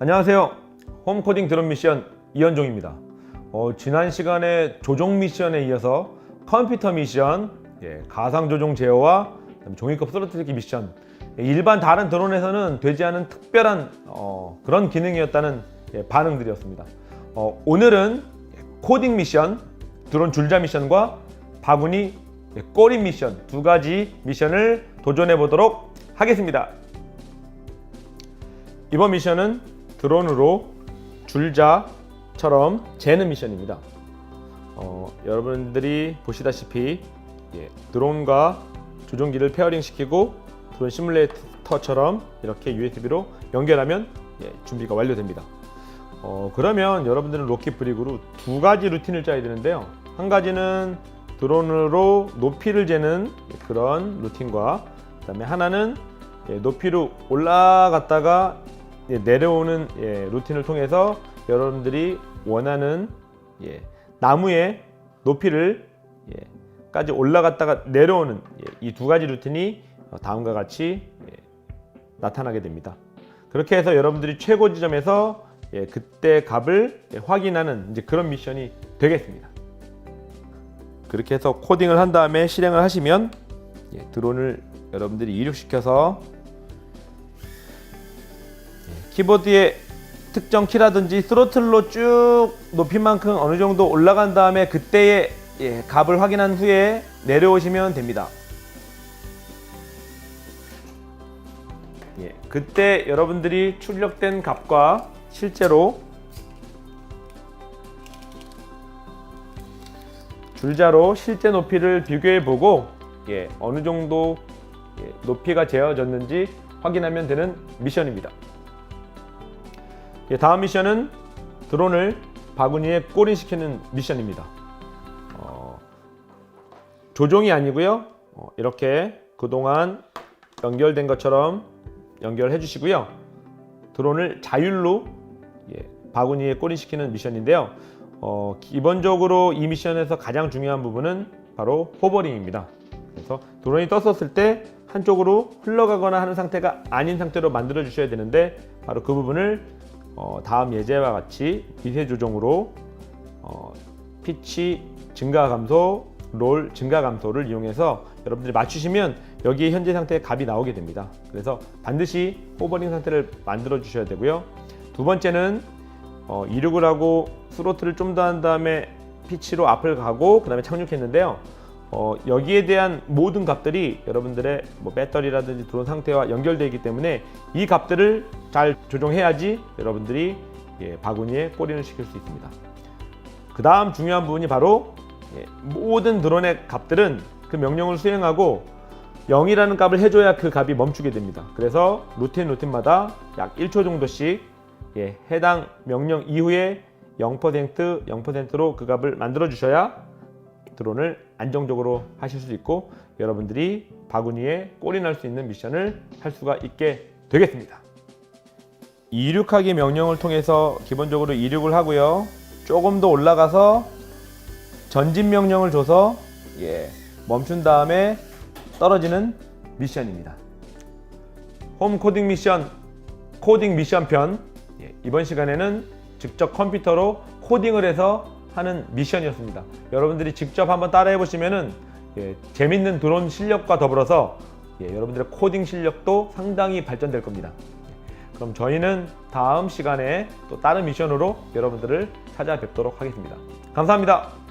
안녕하세요. 홈코딩 드론 미션 이현종입니다. 어, 지난 시간에 조종 미션에 이어서 컴퓨터 미션, 예, 가상 조종 제어와 종이컵 쓰러뜨리기 미션, 예, 일반 다른 드론에서는 되지 않은 특별한 어, 그런 기능이었다는 예, 반응들이었습니다. 어, 오늘은 코딩 미션, 드론 줄자 미션과 바구니 예, 꼬리 미션 두 가지 미션을 도전해 보도록 하겠습니다. 이번 미션은 드론으로 줄자처럼 재는 미션입니다. 어, 여러분들이 보시다시피 예, 드론과 조종기를 페어링 시키고 드론 시뮬레이터처럼 이렇게 USB로 연결하면 예, 준비가 완료됩니다. 어, 그러면 여러분들은 로켓 브릭으로 두 가지 루틴을 짜야 되는데요. 한 가지는 드론으로 높이를 재는 그런 루틴과 그다음에 하나는 예, 높이로 올라갔다가 예, 내려오는 예, 루틴을 통해서 여러분들이 원하는 예, 나무의 높이를 예, 까지 올라갔다가 내려오는 이두 가지 루틴이 어, 다음과 같이 예, 나타나게 됩니다. 그렇게 해서 여러분들이 최고 지점에서 예, 그때 값을 예, 확인하는 이제 그런 미션이 되겠습니다. 그렇게 해서 코딩을 한 다음에 실행을 하시면 예, 드론을 여러분들이 이륙시켜서 예, 키보드에 특정 키라든지 스로틀로 쭉 높이만큼 어느 정도 올라간 다음에 그때의 예, 값을 확인한 후에 내려오시면 됩니다. 예, 그때 여러분들이 출력된 값과 실제로 줄자로 실제 높이를 비교해 보고 예, 어느 정도 예, 높이가 재어졌는지 확인하면 되는 미션입니다. 예, 다음 미션은 드론을 바구니에 꼬린시키는 미션입니다. 어, 조종이 아니고요. 어, 이렇게 그동안 연결된 것처럼 연결해 주시고요. 드론을 자율로 예, 바구니에 꼬린시키는 미션인데요. 어, 기본적으로 이 미션에서 가장 중요한 부분은 바로 호버링입니다. 그래서 드론이 떴었을 때 한쪽으로 흘러가거나 하는 상태가 아닌 상태로 만들어 주셔야 되는데 바로 그 부분을 어, 다음 예제와 같이 비세 조정으로 어, 피치 증가 감소, 롤 증가 감소를 이용해서 여러분들이 맞추시면 여기에 현재 상태의 값이 나오게 됩니다. 그래서 반드시 호버링 상태를 만들어 주셔야 되고요. 두 번째는 어, 이륙을 하고 스로틀을 좀 더 한 다음에 피치로 앞을 가고 그 다음에 착륙했는데요. 어, 여기에 대한 모든 값들이 여러분들의 뭐 배터리라든지 드론 상태와 연결되어 있기 때문에 이 값들을 잘 조정해야지 여러분들이 예, 바구니에 꼬리를 시킬 수 있습니다. 그 다음 중요한 부분이 바로 예, 모든 드론의 값들은 그 명령을 수행하고 0이라는 값을 해줘야 그 값이 멈추게 됩니다. 그래서 루틴 루틴마다 약 1초 정도씩 예, 해당 명령 이후에 0% 0%로 그 값을 만들어 주셔야 드론을 안정적으로 하실 수 있고 여러분들이 바구니에 꼬리 날 수 있는 미션을 할 수가 있게 되겠습니다. 이륙하기 명령을 통해서 기본적으로 이륙을 하고요. 조금 더 올라가서 전진 명령을 줘서 예, 멈춘 다음에 떨어지는 미션입니다. 홈 코딩 미션, 코딩 미션 편 예, 이번 시간에는 직접 컴퓨터로 코딩을 해서 하는 미션이었습니다. 여러분들이 직접 한번 따라해 보시면은 예, 재밌는 드론 실력과 더불어서 예, 여러분들의 코딩 실력도 상당히 발전될 겁니다. 예, 그럼 저희는 다음 시간에 또 다른 미션으로 여러분들을 찾아뵙도록 하겠습니다. 감사합니다.